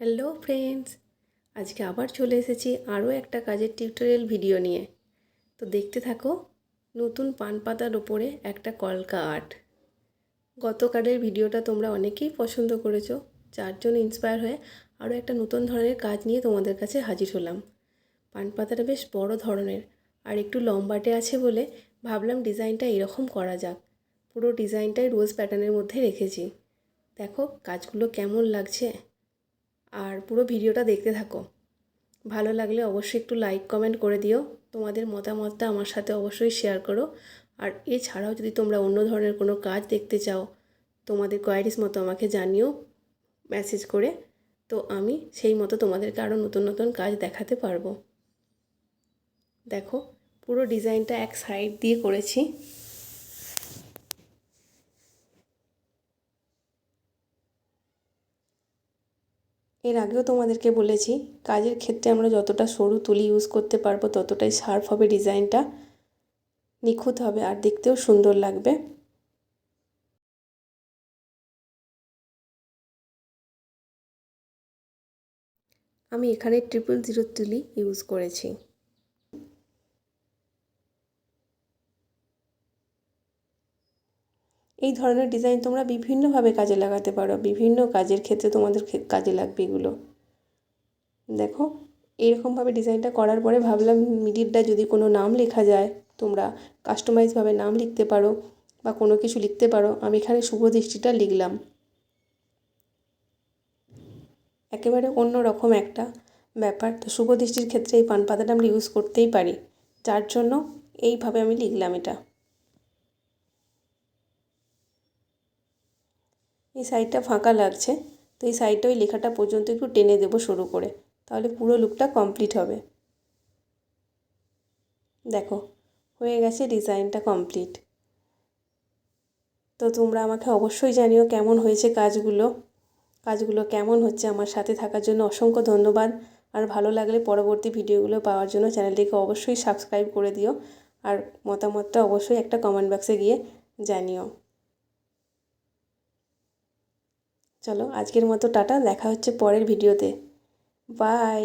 Hello friends, আজকে আবার চলে এসেছি আরও একটা কাজের টিউটোরিয়াল ভিডিও নিয়ে। তো দেখতে থাকো, নতুন পান পাতার ওপরে একটা কলকা আর্ট। গতকালের ভিডিওটা তোমরা অনেকেই পছন্দ করেছ, চারজন ইন্সপায়ার হয়ে আরও একটা নতুন ধরনের কাজ নিয়ে তোমাদের কাছে হাজির হলাম। পান পাতাটা বেশ বড় ধরনের আর একটু লম্বাটে আছে বলে ভাবলাম ডিজাইনটা এরকম করা যাক। পুরো ডিজাইনটাই রোজ প্যাটার্নের মধ্যে রেখেছি। দেখো, কাজগুলো কেমন লাগছে? আর পুরো ভিডিওটা দেখতে থাকো। ভালো লাগলে অবশ্যই একটু লাইক কমেন্ট করে দিও। তোমাদের মতামতটা আমার সাথে অবশ্যই শেয়ার করো। আর এছাড়াও যদি তোমরা অন্য ধরনের কোনো কাজ দেখতে চাও, তোমাদের কোয়ারিজ মতো আমাকে জানিও মেসেজ করে। তো আমি সেই মতো তোমাদেরকে আরও নতুন নতুন কাজ দেখাতে পারব। দেখো, পুরো ডিজাইনটা এক সাইড দিয়ে করেছি। এর আগেও তোমাদেরকে বলেছি, কাজের ক্ষেত্রে আমরা যতটা সরু তুলি ইউজ করতে পারব, ততটাই শার্প হবে ডিজাইনটা। নিখুঁত হবে আর দেখতেও সুন্দর লাগবে। আমি এখানে ট্রিপল জিরো তুলি ইউজ করেছি। এই ধরনের ডিজাইন তোমরা বিভিন্নভাবে কাজে লাগাতে পারো, বিভিন্ন কাজের ক্ষেত্রে তোমাদের কাজে লাগবে এগুলো। দেখো, এরকমভাবে ডিজাইনটা করার পরে ভাবলাম মিডিলটা যদি কোনো নাম লেখা যায়, তোমরা কাস্টমাইজভাবে নাম লিখতে পারো বা কোনো কিছু লিখতে পারো, আমি এখানে শুভ দৃষ্টিটা লিখলাম। একেবারে অন্য রকম একটা ব্যাপার। তো শুভ দৃষ্টির ক্ষেত্রে এই পান পাতাটা আমরা ইউজ করতেই পারি। যার জন্য এইভাবে আমি লিখলাম এটা। এই সাইডটা ফাঁকা লাগছে, তো এই সাইডটা ওই লেখাটা পর্যন্ত একটু টেনে দেবো শুরু করে, তাহলে পুরো লুকটা কমপ্লিট হবে। দেখো, হয়ে গেছে ডিজাইনটা কমপ্লিট তো তোমরা আমাকে অবশ্যই জানিও কেমন হয়েছে কাজগুলো কাজগুলো কেমন হচ্ছে আমার সাথে থাকার জন্য অসংখ্য ধন্যবাদ। আর ভালো লাগলে পরবর্তী ভিডিওগুলো পাওয়ার জন্য চ্যানেলটিকে অবশ্যই সাবস্ক্রাইব করে দিও, আর মতামতটা অবশ্যই একটা কমেন্ট বক্সে গিয়ে জানিও। চলো আজকের মতো টাটা দেখা হচ্ছে পরের ভিডিওতে। বাই।